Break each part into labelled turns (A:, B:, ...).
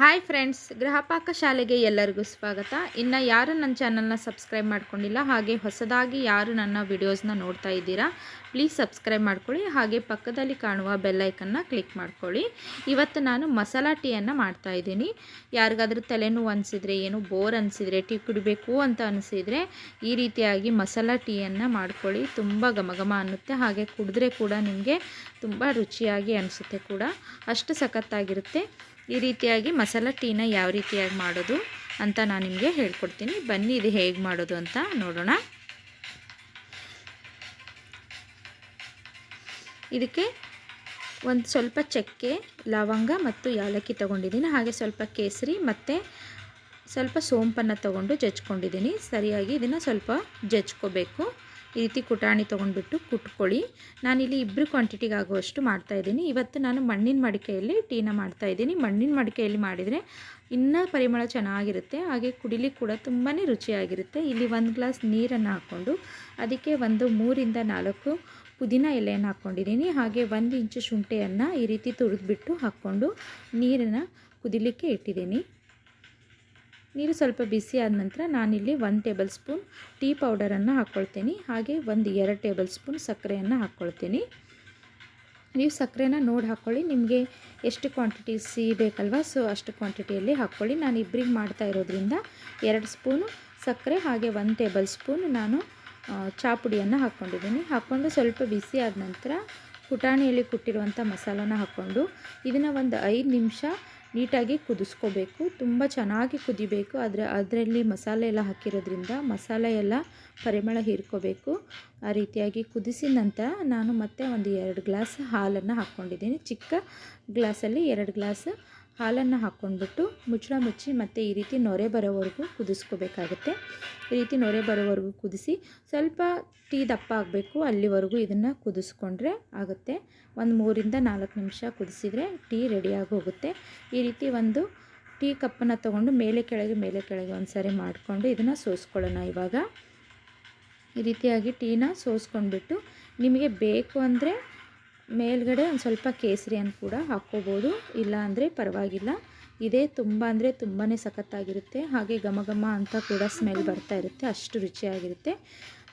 A: Hi friends Gruhapaka ಶಾಲೆಗೆ ಎಲ್ಲರಿಗೂ ಸ್ವಾಗತ. ಇನ್ನು ಯಾರು ನನ್ನ ಚಾನಲ್ನ ಸಬ್ಸ್ಕ್ರೈಬ್ ಮಾಡ್ಕೊಂಡಿಲ್ಲ, ಹಾಗೆ ಹೊಸದಾಗಿ ಯಾರು ನನ್ನ ವಿಡಿಯೋಸ್ನ ನೋಡ್ತಾ ಇದ್ದೀರಾ ಪ್ಲೀಸ್ ಸಬ್ಸ್ಕ್ರೈಬ್ ಮಾಡ್ಕೊಳ್ಳಿ, ಹಾಗೆ ಪಕ್ಕದಲ್ಲಿ ಕಾಣುವ ಬೆಲ್ಲೈಕನ್ನ ಕ್ಲಿಕ್ ಮಾಡ್ಕೊಳ್ಳಿ. ಇವತ್ತು ನಾನು ಮಸಾಲ ಟೀಯನ್ನು ಮಾಡ್ತಾ ಇದ್ದೀನಿ. ಯಾರಿಗಾದರೂ ತಲೆನೋವು ಅನಿಸಿದರೆ, ಏನು ಬೋರ್ ಅನಿಸಿದರೆ, ಟೀ ಕುಡಿಬೇಕು ಅಂತ ಅನಿಸಿದರೆ, ಈ ರೀತಿಯಾಗಿ ಮಸಾಲ ಟೀಯನ್ನು ಮಾಡ್ಕೊಳ್ಳಿ. ತುಂಬ ಘಮಘಮ ಅನ್ನುತ್ತೆ, ಹಾಗೆ ಕುಡಿದ್ರೆ ಕೂಡ ನಿಮಗೆ ತುಂಬ ರುಚಿಯಾಗಿ ಅನಿಸುತ್ತೆ ಕೂಡ. ಅಷ್ಟು ಸಖತ್ತಾಗಿರುತ್ತೆ. ಈ ರೀತಿಯಾಗಿ ಮಸಾಲ ಟೀನ ಯಾವ ರೀತಿಯಾಗಿ ಮಾಡೋದು ಅಂತ ನಾನು ನಿಮಗೆ ಹೇಳ್ಕೊಡ್ತೀನಿ. ಬನ್ನಿ ಇದು ಹೇಗೆ ಮಾಡೋದು ಅಂತ ನೋಡೋಣ. ಇದಕ್ಕೆ ಒಂದು ಸ್ವಲ್ಪ ಚಕ್ಕೆ, ಲವಂಗ ಮತ್ತು ಯಾಲಕ್ಕಿ ತೊಗೊಂಡಿದ್ದೀನಿ. ಹಾಗೆ ಸ್ವಲ್ಪ ಕೇಸರಿ ಮತ್ತು ಸ್ವಲ್ಪ ಸೋಂಪನ್ನು ತಗೊಂಡು ಜಜ್ಕೊಂಡಿದ್ದೀನಿ. ಸರಿಯಾಗಿ ಇದನ್ನು ಸ್ವಲ್ಪ ಜಜ್ಕೋಬೇಕು. ಈ ರೀತಿ ಕುಟಾಣಿ ತೊಗೊಂಡ್ಬಿಟ್ಟು ಕುಟ್ಕೊಳ್ಳಿ. ನಾನಿಲ್ಲಿ ಇಬ್ಬರು ಕ್ವಾಂಟಿಟಿಗೆ ಆಗುವಷ್ಟು ಮಾಡ್ತಾಯಿದ್ದೀನಿ ಇವತ್ತು ನಾನು ಮಣ್ಣಿನ ಮಡಿಕೆಯಲ್ಲಿ ಟೀನ ಮಾಡ್ತಾಯಿದ್ದೀನಿ ಮಣ್ಣಿನ ಮಡಿಕೆಯಲ್ಲಿ ಮಾಡಿದರೆ ಇನ್ನೂ ಪರಿಮಳ ಚೆನ್ನಾಗಿರುತ್ತೆ. ಹಾಗೆ ಕುಡಿಲಿಕ್ಕೆ ಕೂಡ ತುಂಬಾ ರುಚಿಯಾಗಿರುತ್ತೆ. ಇಲ್ಲಿ ಒಂದು ಗ್ಲಾಸ್ ನೀರನ್ನು ಹಾಕ್ಕೊಂಡು ಅದಕ್ಕೆ ಒಂದು ಮೂರಿಂದ ನಾಲ್ಕು ಪುದೀನ ಎಲೆಯನ್ನು ಹಾಕ್ಕೊಂಡಿದ್ದೀನಿ ಹಾಗೆ ಒಂದು ಇಂಚು ಶುಂಠಿಯನ್ನು ಈ ರೀತಿ ತುರಿದ್ಬಿಟ್ಟು ಹಾಕ್ಕೊಂಡು ನೀರನ್ನು ಕುದಿಲಿಕ್ಕೆ ಇಟ್ಟಿದ್ದೀನಿ. ನೀರು ಸ್ವಲ್ಪ ಬಿಸಿ ಆದ ನಂತರ ನಾನಿಲ್ಲಿ ಒಂದು ಟೇಬಲ್ ಸ್ಪೂನ್ ಟೀ ಪೌಡರನ್ನು ಹಾಕ್ಕೊಳ್ತೀನಿ ಹಾಗೆ ಒಂದು ಎರಡು ಟೇಬಲ್ ಸ್ಪೂನ್ ಸಕ್ಕರೆಯನ್ನು ಹಾಕ್ಕೊಳ್ತೀನಿ ನೀವು ಸಕ್ಕರೆನ ನೋಡಿ ಹಾಕ್ಕೊಳ್ಳಿ ನಿಮಗೆ ಎಷ್ಟು ಕ್ವಾಂಟಿಟಿ ಸಿಹಿ ಬೇಕಲ್ವಾ ಸೊ ಅಷ್ಟು ಕ್ವಾಂಟಿಟಿಯಲ್ಲಿ ಹಾಕ್ಕೊಳ್ಳಿ ನಾನು ಇಬ್ಬರಿಗೆ ಮಾಡ್ತಾ ಇರೋದ್ರಿಂದ ಎರಡು ಸ್ಪೂನು ಸಕ್ಕರೆ, ಹಾಗೆ ಒಂದು ಟೇಬಲ್ ಸ್ಪೂನ್ ನಾನು ಚಾ ಪುಡಿಯನ್ನು ಹಾಕ್ಕೊಂಡಿದ್ದೀನಿ ಹಾಕ್ಕೊಂಡು ಸ್ವಲ್ಪ ಬಿಸಿ ಆದ ನಂತರ ಪುಟಾಣಿಯಲ್ಲಿ ಕುಟ್ಟಿರುವಂಥ ಮಸಾಲನ ಹಾಕ್ಕೊಂಡು ಇದನ್ನು ಒಂದು ಐದು ನಿಮಿಷ ನೀಟಾಗಿ ಕುದಿಸ್ಕೋಬೇಕು. ತುಂಬ ಚೆನ್ನಾಗಿ ಕುದಿಬೇಕು. ಆದರೆ ಅದರಲ್ಲಿ ಮಸಾಲೆ ಎಲ್ಲ ಹಾಕಿರೋದ್ರಿಂದ ಮಸಾಲೆ ಎಲ್ಲ ಪರಿಮಳ ಹೀರ್ಕೋಬೇಕು. ಆ ರೀತಿಯಾಗಿ ಕುದಿಸಿದ ನಂತರ ನಾನು ಮತ್ತೆ ಒಂದು ಎರಡು ಗ್ಲಾಸ್ ಹಾಲನ್ನು ಹಾಕ್ಕೊಂಡಿದ್ದೀನಿ. ಚಿಕ್ಕ ಗ್ಲಾಸಲ್ಲಿ ಎರಡು ಗ್ಲಾಸ್ ಹಾಲನ್ನು ಹಾಕ್ಕೊಂಡ್ಬಿಟ್ಟು ಮುಚ್ಚಳ ಮುಚ್ಚಿ ಮತ್ತು ಈ ರೀತಿ ನೊರೆ ಬರೋವರೆಗೂ ಕುದಿಸ್ಕೋಬೇಕಾಗುತ್ತೆ. ಈ ರೀತಿ ನೊರೆ ಬರೋವರೆಗೂ ಕುದಿಸಿ ಸ್ವಲ್ಪ ಟೀ ದಪ್ಪ ಆಗಬೇಕು, ಅಲ್ಲಿವರೆಗೂ ಇದನ್ನು ಕುದಿಸ್ಕೊಂಡ್ರೆ ಆಗುತ್ತೆ. ಒಂದು ಮೂರಿಂದ ನಾಲ್ಕು ನಿಮಿಷ ಕುದಿಸಿದರೆ ಟೀ ರೆಡಿಯಾಗಿ ಹೋಗುತ್ತೆ. ಈ ರೀತಿ ಒಂದು ಟೀ ಕಪ್ಪನ್ನು ತೊಗೊಂಡು ಮೇಲೆ ಕೆಳಗೆ ಮೇಲೆ ಕೆಳಗೆ ಒಂದು ಸಾರಿ ಮಾಡಿಕೊಂಡು ಇದನ್ನು ಸೋಸ್ಕೊಳ್ಳೋಣ ಇವಾಗ. ಈ ರೀತಿಯಾಗಿ ಟೀನ ಸೋಸ್ಕೊಂಡ್ಬಿಟ್ಟು ನಿಮಗೆ ಬೇಕು ಅಂದರೆ ಮೇಲ್ಗಡೆ ಒಂದು ಸ್ವಲ್ಪ ಕೇಸರಿಯನ್ನು ಕೂಡ ಹಾಕ್ಕೋಬೋದು. ಇಲ್ಲ ಅಂದರೆ ಪರವಾಗಿಲ್ಲ. ಇದೇ ತುಂಬ ಅಂದರೆ ತುಂಬಾ ಸಖತ್ತಾಗಿರುತ್ತೆ. ಹಾಗೆ ಘಮ ಘಮ ಅಂತ ಕೂಡ ಸ್ಮೆಲ್ ಬರ್ತಾ ಇರುತ್ತೆ. ಅಷ್ಟು ರುಚಿಯಾಗಿರುತ್ತೆ.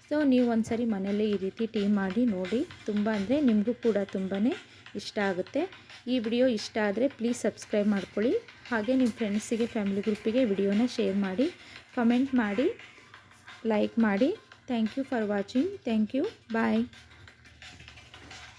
A: ಸೊ ನೀವು ಒಂದು ಸರಿ ಮನೆಯಲ್ಲೇ ಈ ರೀತಿ ಟೀ ಮಾಡಿ ನೋಡಿ. ತುಂಬ ಅಂದರೆ ನಿಮಗೂ ಕೂಡ ತುಂಬಾ ಇಷ್ಟ ಆಗುತ್ತೆ. ಈ ವಿಡಿಯೋ ಇಷ್ಟ ಆದರೆ ಪ್ಲೀಸ್ ಸಬ್ಸ್ಕ್ರೈಬ್ ಮಾಡ್ಕೊಳ್ಳಿ. ಹಾಗೆ ನಿಮ್ಮ ಫ್ರೆಂಡ್ಸಿಗೆ ಫ್ಯಾಮಿಲಿ ಗ್ರೂಪಿಗೆ ವಿಡಿಯೋನ ಶೇರ್ ಮಾಡಿ ಕಮೆಂಟ್ ಮಾಡಿ ಲೈಕ್ ಮಾಡಿ. Thank you for watching thank you bye